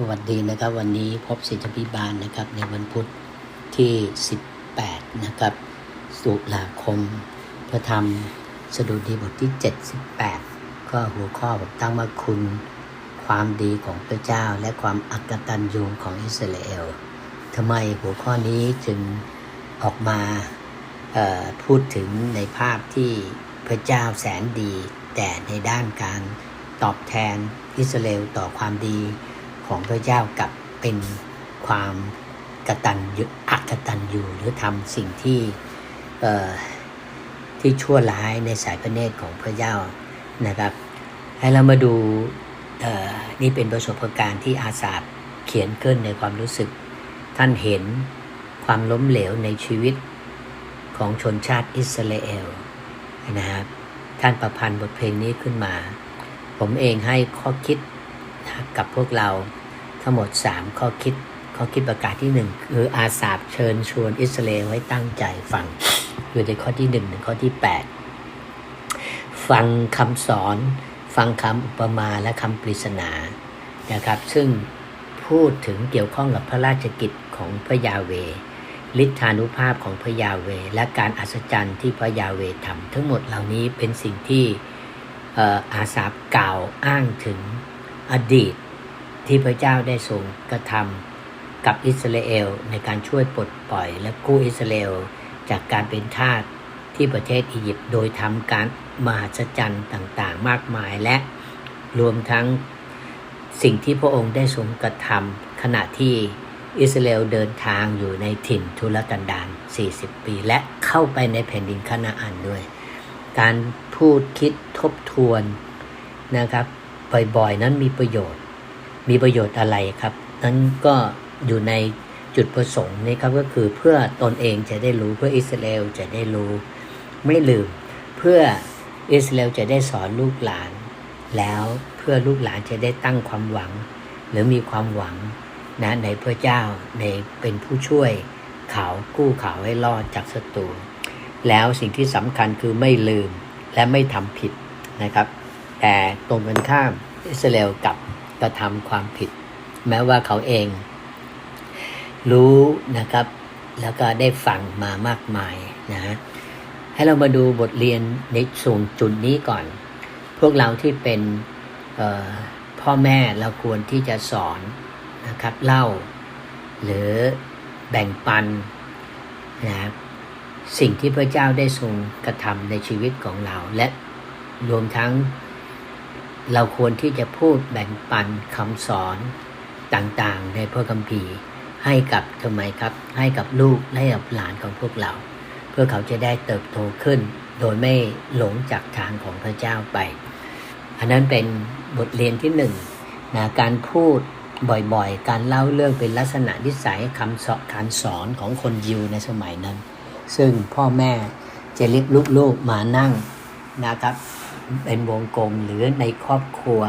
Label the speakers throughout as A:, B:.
A: สวัสดีนะครับ วันนี้พบศิษยพิบาลนะครับ ในวันพุธที่ 18 นะครับสุลาคม พระธรรมสดุดีบทที่ 78 ก็หัวข้อผมตั้งว่าคุณ ความดีของพระเจ้าและความอักตันยูของอิสราเอลทำไมหัวข้อนี้จึงออกมาพูดถึงในภาพที่พระเจ้าแสนดี แต่ในด้านการตอบแทนอิสราเอลต่อความดี ของพระเจ้ากับเป็นความกตัญญูอักตัญญูหรือทำสิ่งที่ที่ชั่วร้ายในสายพระเนตรของพระเจ้านะครับ ให้เรามาดูนี่เป็นประสบการณ์ที่อาสาบเขียนขึ้นในความรู้สึก ท่านเห็นความล้มเหลวในชีวิตของชนชาติอิสราเอลนะครับ ท่านประพันธ์บทเพลงนี้ขึ้นมา ผมเองให้ข้อคิดกับพวกเรา ทั้งหมด 3 ข้อคิดข้อคิดประกาศที่ 1 คืออาสาบเชิญชวนอิสราเอลให้ตั้งใจฟัง อยู่ในข้อที่1ถึงข้อที่ 8 ฟังคำสอนฟังคำอุปมาและคำปริศนานะครับ ซึ่งพูดถึงเกี่ยวข้องกับพระราชกิจของพระยาเวฤทธานุภาพของพระยาเว และการอัศจรรย์ที่พระยาเวทำทั้งหมดเหล่านี้เป็นสิ่งที่อาสาบกล่าวอ้างถึงอดีต ที่พระเจ้าได้ทรงกระทำกับอิสราเอลในการช่วยปลดปล่อย และกู้อิสราเอลจากการเป็นทาสที่ประเทศอียิปต์โดยทำการมหัศจรรย์ต่างๆ มากมายและรวมทั้งสิ่งที่พระองค์ได้ทรงกระทำขณะที่อิสราเอลเดินทางอยู่ในถิ่นทุรกันดาร 40 ปี และเข้าไปในแผ่นดินคานาอันด้วย การพูดคิดทบทวนนะครับบ่อยๆ นั้นมีประโยชน์ มีประโยชน์อะไรครับ นั้นก็อยู่ในจุดประสงค์นี่ครับก็คือเพื่อตนเองจะได้รู้เพื่ออิสราเอลจะได้รู้ ไม่ลืม เพื่ออิสราเอลจะได้สอนลูกหลาน แล้วเพื่อลูกหลานจะได้ตั้งความหวัง หรือมีความหวังนะในพระเจ้าในเป็นผู้ช่วยเขากู้เขาให้รอดจากศัตรูแล้วสิ่งที่สำคัญคือไม่ลืมและไม่ทำผิดนะครับ แต่ตรงกันข้ามอิสราเอลกลับ กระทำความผิด แม้ว่าเขาเอง รู้นะครับ แล้วก็ได้ฟังมามากมายนะฮะให้เรามาดูบทเรียนในส่วนจุดนี้ก่อน พวกเราที่เป็นพ่อแม่เราควรที่จะสอนนะครับเล่า หรือแบ่งปันนะครับสิ่งที่พระเจ้าได้ทรงกระทำในชีวิตของเราและรวมทั้ง เราควรที่จะพูดแบ่งปันคำสอนต่างๆ ในพระคัมภีร์ให้กับทำไมครับ ให้กับลูกให้กับหลานของพวกเรา เพื่อเขาจะได้เติบโตขึ้น โดยไม่หลงจากทางของพระเจ้าไป อันนั้นเป็นบทเรียนที่หนึ่งนะการพูดบ่อยๆ การเล่าเรื่องเป็นลักษณะนิสัยคำสอนการสอนของคนยิวในสมัยนั้น ซึ่งพ่อแม่จะเรียกลูกๆมานั่งนะครับ เป็นวงกลมหรือในครอบครัว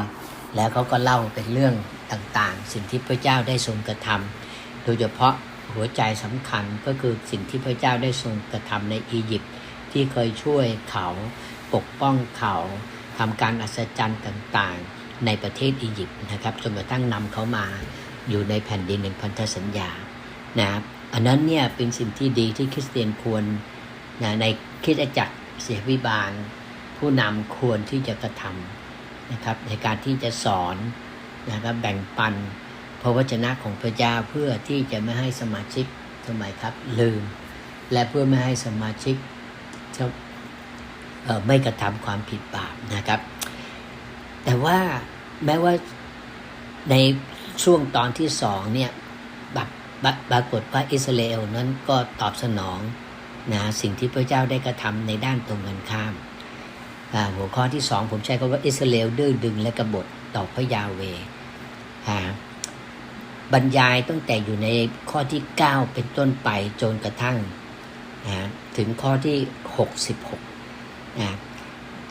A: แล้วเขาก็เล่าเป็นเรื่องต่างๆ สิ่งที่พระเจ้าได้ทรงกระทำโดยเฉพาะหัวใจสำคัญก็คือสิ่งที่พระเจ้าได้ทรงกระทำในอียิปต์ที่เคยช่วยเขาปกป้องเขาทำการอัศจรรย์ต่างๆ ในประเทศอียิปต์นะครับจนกระทั่งนำเขามาอยู่ในแผ่นดินแห่งพันธสัญญานะครับอันนั้นเนี่ยเป็นสิ่งที่ดีที่คริสเตียนควรนะในคริสตจักรเสียวิบาล ผู้นำควรที่จะกระทำนะครับในการที่จะสอนนะครับแบ่งปันพระวจนะของพระเจ้าเพื่อที่จะไม่ให้สมาชิกทำไมครับลืม และเพื่อไม่ให้สมาชิกจะไม่กระทำความผิดบาปนะครับ แต่ว่าแม้ว่าในช่วงตอนที่สองเนี่ยบับบปรากฏว่าอิสราเอลนั้นก็ตอบสนองนะสิ่งที่พระเจ้าได้กระทำในด้านตรงกันข้าม หัวข้อที่สองผมใช้คำว่าอิสราเอลดื้อดึงและกบฏต่อพระยาเวบรรยายตั้งแต่อยู่ในข้อที่ 9 เป็นต้นไปจนกระทั่งนะถึงข้อที่ 66นะ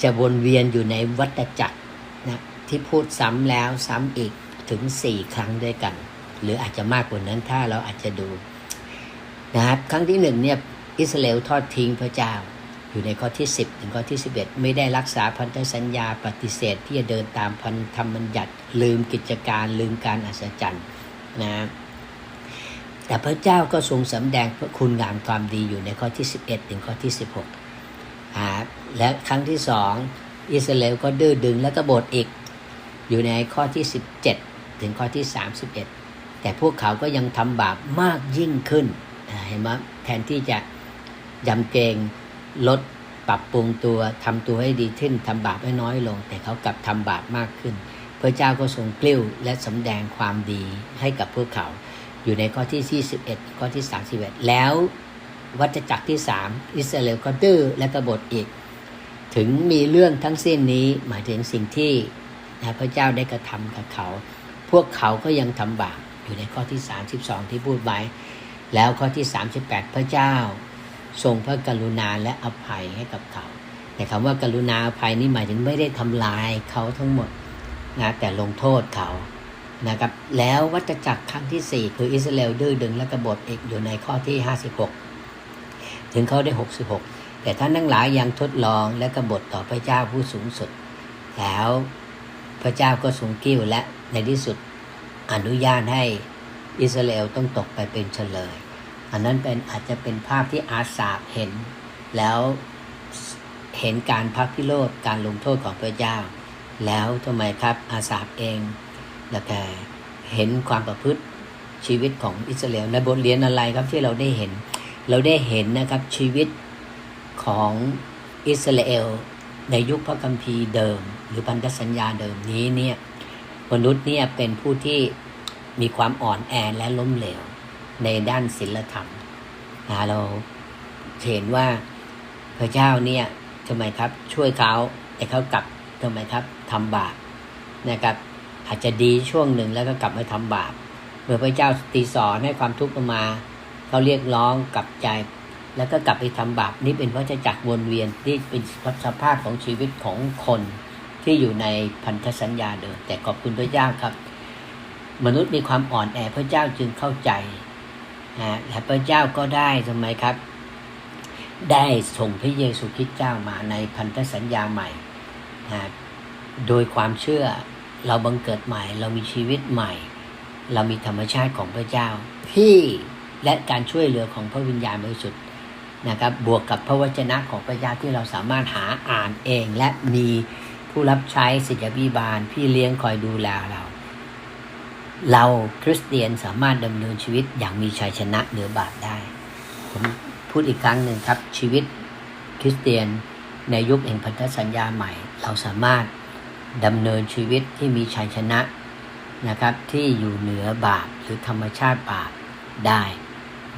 A: จะวนเวียนอยู่ในวัฏจักรนะที่พูดซ้ำแล้วซ้ำอีกถึง 4 ครั้งด้วยกัน หรืออาจจะมากกว่านั้นถ้าเราอาจจะดูนะครับครั้งที่หนึ่งเนี่ยอิสราเอลทอดทิ้งพระเจ้า อยู่ในข้อที่ 10 ถึงข้อที่ 11 ไม่ได้รักษาพันธสัญญาปฏิเสธที่จะเดินตามพันธรรมบัญญัติลืมกิจการลืมการอัศจรรย์นะแต่พระเจ้าก็ทรงสำแดงพระคุณงามความดีอยู่ในข้อที่ 11 ถึงข้อที่ 16อ่าและครั้งที่สองอิสราเอลก็ดื้อดึงและกบฏอีกอยู่ในข้อที่ 17 ถึงข้อที่ 31 แต่พวกเขาก็ยังทำบาปมากยิ่งขึ้นเห็นไหมแทนที่จะยำเกรง ลดปรับปรุงตัวทำตัวให้ดีขึ้นทำบาปให้น้อยลง แต่เขากลับทำบาปมากขึ้น พระเจ้าก็ทรงกลิ้วและสำแดงความดีให้กับพวกเขา อยู่ในข้อที่ 41 ข้อที่ 31 แล้ววัฏจักรที่ 3 อิสราเอลก็ดื้อและกบฏอีก ถึงมีเรื่องทั้งสิ้นนี้หมายถึงสิ่งที่นะพระเจ้าได้กระทำกับเขา พวกเขาก็ยังทำบาปอยู่ในข้อที่ 32 ที่พูดไว้ แล้วข้อที่ 38 พระเจ้า ทรงพระกรุณาและอภัยให้กับเขา แต่คำว่ากรุณาอภัยนี่หมายถึงไม่ได้ทำลายเขาทั้งหมดนะแต่ลงโทษเขานะครับแล้ววัฏจักรครั้งที่ 4 คืออิสราเอลดื้อดึงและกบฏอีกอยู่ในข้อที่ 56 ถึงข้อได้66 แต่ท่านทั้งหลายยังทดลองและกบฏต่อพระเจ้าผู้สูงสุด แล้วพระเจ้าก็ทรงกิ้วและในที่สุดอนุญาตให้อิสราเอลต้องตกไปเป็นเฉลย อันนั้นเป็นอาจจะเป็นภาพที่อาสาบเห็น แล้วเห็นการพักพิโรธการลงโทษของพระเจ้า แล้วทำไมครับอาสาบเองแล้วก็เห็นความประพฤติชีวิตของอิสราเอลในบทเรียนอะไรครับที่เราได้เห็น เราได้เห็นนะครับชีวิตของอิสราเอลในยุคพระคัมภีร์เดิม หรือพันธสัญญาเดิมนี้เนี่ยมนุษย์เนี่ยเป็นผู้ที่มีความอ่อนแอและล้มเหลว ในด้านศีลธรรมนะเราเห็นว่าพระเจ้าเนี่ยทำไมครับ ช่วยเขาแต่เขากลับทำไมครับทำบาปนะครับ อาจจะดีช่วงหนึ่งแล้วก็กลับมาทำบาปเมื่อพระเจ้าตีสอนให้ความทุกข์มาเขาเรียกร้องกลับใจแล้วก็กลับไปทำบาปนี่เป็นวัฏจักรวนเวียนที่เป็นสภาพของชีวิตของคนที่อยู่ในพันธสัญญาเดิมแต่ขอบคุณพระเจ้าครับ มนุษย์มีความอ่อนแอพระเจ้าจึงเข้าใจ นะและพระเจ้าก็ได้ทำไมครับ ได้ส่งพระเยซูคริสต์เจ้ามาในพันธสัญญาใหม่นะโดยความเชื่อเราบังเกิดใหม่ เรามีชีวิตใหม่ เรามีธรรมชาติของพระเจ้าที่และการช่วยเหลือของพระวิญญาณบริสุทธิ์นะครับบวกกับพระวจนะของพระเจ้าที่เราสามารถหาอ่านเอง และมีผู้รับใช้ศิษยาพิบาลพี่เลี้ยงคอยดูแลเรา เราคริสเตียนสามารถดำเนินชีวิตอย่างมีชัยชนะเหนือบาปได้ ผมพูดอีกครั้งหนึ่งครับ ชีวิตคริสเตียนในยุคแห่งพันธสัญญาใหม่ เราสามารถดำเนินชีวิตที่มีชัยชนะนะครับ ที่อยู่เหนือบาปหรือธรรมชาติบาปได้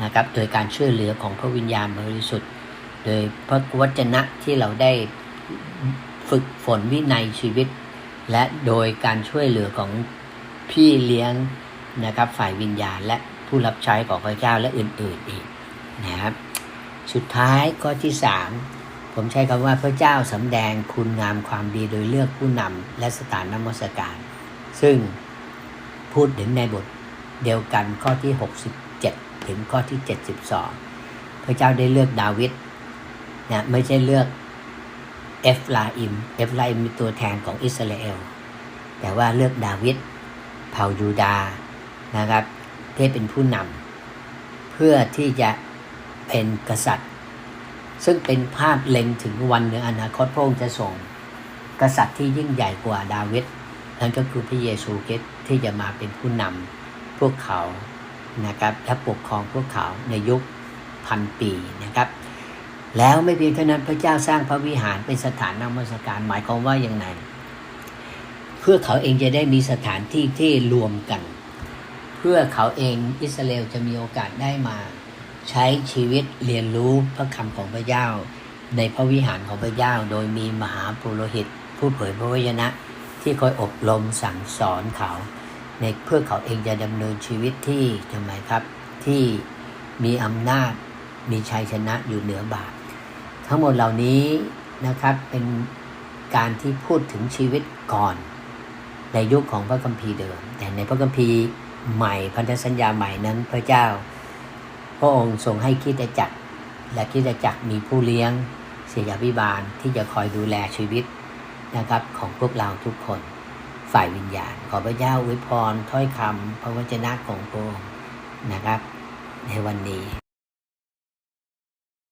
A: นะครับ โดยการช่วยเหลือของพระวิญญาณบริสุทธิ์ โดยพระวจนะที่เราได้ฝึกฝนวินัยชีวิต และโดยการช่วยเหลือของ พี่เลี้ยงนะครับฝ่ายวิญญาณและผู้รับใช้ของพระเจ้าและอื่นๆอีกนะครับ สุดท้ายข้อที่สามผมใช้คำว่าพระเจ้าสำแดงคุณงามความดีโดยเลือกผู้นำและสถานนมัสการ ซึ่งพูดถึงในบทเดียวกันข้อที่ 67 ถึงข้อที่ 72 พระเจ้าได้เลือกดาวิดนะไม่ใช่เลือกเอฟลาอิมเอฟลาอิมมีตัวแทนของอิสราเอลแต่ว่าเลือกดาวิด เผ่ายูดานะครับที่เป็นผู้นำเพื่อที่จะเป็นกษัตริย์ ซึ่งเป็นภาพเล็งถึงวันหนึ่งอนาคตพระองค์จะส่ง กษัตริย์ที่ยิ่งใหญ่กว่าดาวิดนั่นก็คือพระเยซูคริสต์ที่จะมาเป็นผู้นำพวกเขานะครับและปกครองพวกเขาในยุคพันปีนะครับ แล้วไม่เพียงเท่านั้นพระเจ้าสร้างพระวิหารเป็นสถานนมัสการหมายความว่าอย่างไร พื่อเขาเองจะได้มีสถานที่ที่รวมกัน เพื่อเขาเองอิสราเอลจะมีโอกาสได้มา ใช้ชีวิตเรียนรู้พระคำของพระเจ้า ในพระวิหารของพระเจ้า โดยมีมหาปุโรหิต ผู้เผยพระวจนะ ที่คอยอบรมสั่งสอนเขา ในเพื่อเขาเองจะดำเนินชีวิตที่ทำไมครับ ที่มีอำนาจมีชัยชนะอยู่เหนือบาปทั้งหมดเหล่านี้นะครับเป็นการที่พูดถึงชีวิตก่อน ในยุคของพระคัมภีร์เดิม แต่ในพระคัมภีร์ใหม่พันธสัญญาใหม่นั้นพระเจ้า พระองค์ทรงให้คิดจักร และคิดจักรมีผู้เลี้ยงศิยาพิบาลที่จะคอยดูแลชีวิตนะครับของพวกเราทุกคนฝ่ายวิญญาณ ขอพระเจ้าอวยพรถ้อยคำพระวจนะของพระองค์นะครับ ในวันนี้